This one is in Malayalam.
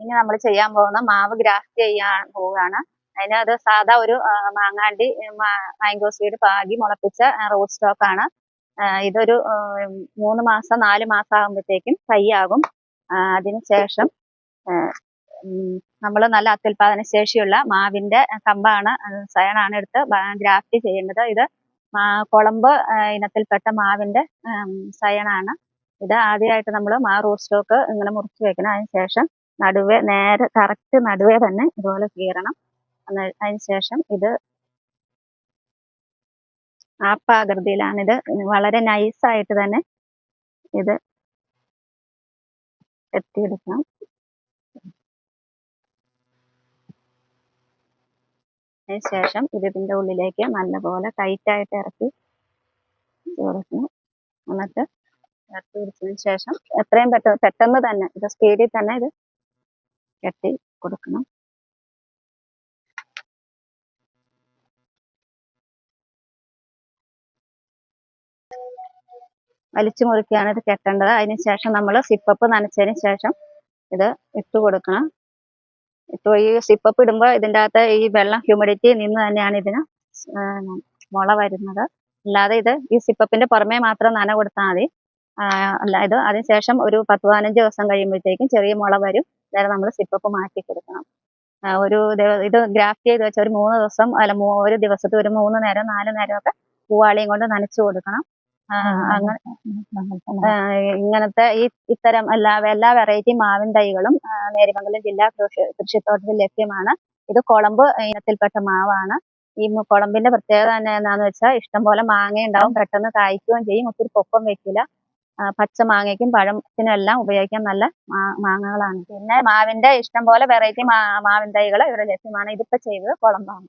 ഇനി നമ്മൾ ചെയ്യാൻ പോകുന്ന മാവ് ഗ്രാഫ്റ്റ് ചെയ്യാൻ പോവുകയാണ്. അതിന് അത് സാധാ ഒരു മാങ്ങാണ്ടി മാംഗോ സീഡ് പാകി മുളപ്പിച്ച റോഡ് സ്റ്റോക്ക് ആണ്. ഇതൊരു മൂന്ന് മാസം നാല് മാസം ആകുമ്പോഴത്തേക്കും തൈയാകും ആകും. അതിന് ശേഷം നമ്മൾ നല്ല അത്യുൽപാദന ശേഷിയുള്ള മാവിന്റെ കമ്പാണ് സയണാണ് എടുത്ത് ഗ്രാഫ്റ്റ് ചെയ്യേണ്ടത്. ഇത് കുളമ്പ് ഇനത്തിൽപ്പെട്ട മാവിന്റെ സയണാണ്. ഇത് ആദ്യമായിട്ട് നമ്മൾ മാ റൂട്ട് സ്റ്റോക്ക് ഇങ്ങനെ മുറിച്ച് വെക്കണം. അതിന് ശേഷം നടുവേ നേരെ കറക്റ്റ് നടുവേ തന്നെ ഇതുപോലെ കീറണം. അതിന് ശേഷം ഇത് ആപ്പാകൃതിയിലാണ് ഇത് വളരെ നൈസായിട്ട് തന്നെ ഇത് എത്തിയെടുക്കണം. ശേഷം ഇത് ഇതിന്റെ ഉള്ളിലേക്ക് നല്ലപോലെ ടൈറ്റായിട്ട് ഇറക്കി കൊടുക്കണം എന്നിട്ട് ഇറക്കി പിടിച്ചതിന് ശേഷം എത്രയും പെട്ടെന്ന് പെട്ടെന്ന് തന്നെ ഇത് സ്പീഡിൽ തന്നെ ഇത് കെട്ടി കൊടുക്കണം വലിച്ചു മുറുക്കിയാണ് ഇത് കെട്ടേണ്ടത്. അതിന് ശേഷം നമ്മൾ സിപ്പപ്പ് നനച്ചതിന് ശേഷം ഇത് ഇട്ട് കൊടുക്കണം ഇപ്പോൾ ഈ സിപ്പപ്പ് ഇടുമ്പോൾ ഇതിന്റെ അകത്ത് ഈ വെള്ളം ഹ്യൂമിഡിറ്റി നിന്ന് തന്നെയാണ് ഇതിന് മുള വരുന്നത്. അല്ലാതെ ഇത് ഈ സിപ്പപ്പിന്റെ പുറമേ മാത്രം നന കൊടുത്താൽ മതി അല്ല ഇത് അതിനുശേഷം ഒരു പത്ത് പതിനഞ്ച് ദിവസം കഴിയുമ്പോഴത്തേക്കും ചെറിയ മുള വരും. അന്നേരം നമ്മൾ സിപ്പപ്പ് മാറ്റി കൊടുക്കണം. ഒരു ഇത് ഗ്രാഫ്റ്റ് ചെയ്ത് വെച്ച ഒരു മൂന്ന് ദിവസം അല്ല ഒരു ദിവസത്തിൽ ഒരു മൂന്ന് നേരം നാല് നേരം ഒക്കെ പൂവാളിയും കൊണ്ട് നനച്ചു കൊടുക്കണം. അങ്ങനെ ഇങ്ങനത്തെ ഈ ഇത്തരം എല്ലാ എല്ലാ വെറൈറ്റി മാവിൻ തൈകളും നേരിമംഗലം ജില്ലാ കൃഷി കൃഷിത്തോട്ടത്തിൽ ലഭ്യമാണ്. ഇത് കുളമ്പ് ഇനത്തിൽപ്പെട്ട മാവാണ്. ഈ കുളമ്പിന്റെ പ്രത്യേകത തന്നെ എന്താണെന്ന് വെച്ചാൽ ഇഷ്ടംപോലെ മാങ്ങ ഉണ്ടാവും പെട്ടെന്ന് കായ്ക്കുകയും ചെയ്യും ഒത്തിരി പൊക്കം വെക്കില്ല. പച്ച മാങ്ങയ്ക്കും പഴത്തിനും എല്ലാം ഉപയോഗിക്കാൻ നല്ല മാങ്ങകളാണ് പിന്നെ മാവിന്റെ ഇഷ്ടം പോലെ വെറൈറ്റി മാവിൻ തൈകൾ ഇവിടെ ലഭ്യമാണ് ഇതിപ്പോ ചെയ്തത് കുളമ്പാണ്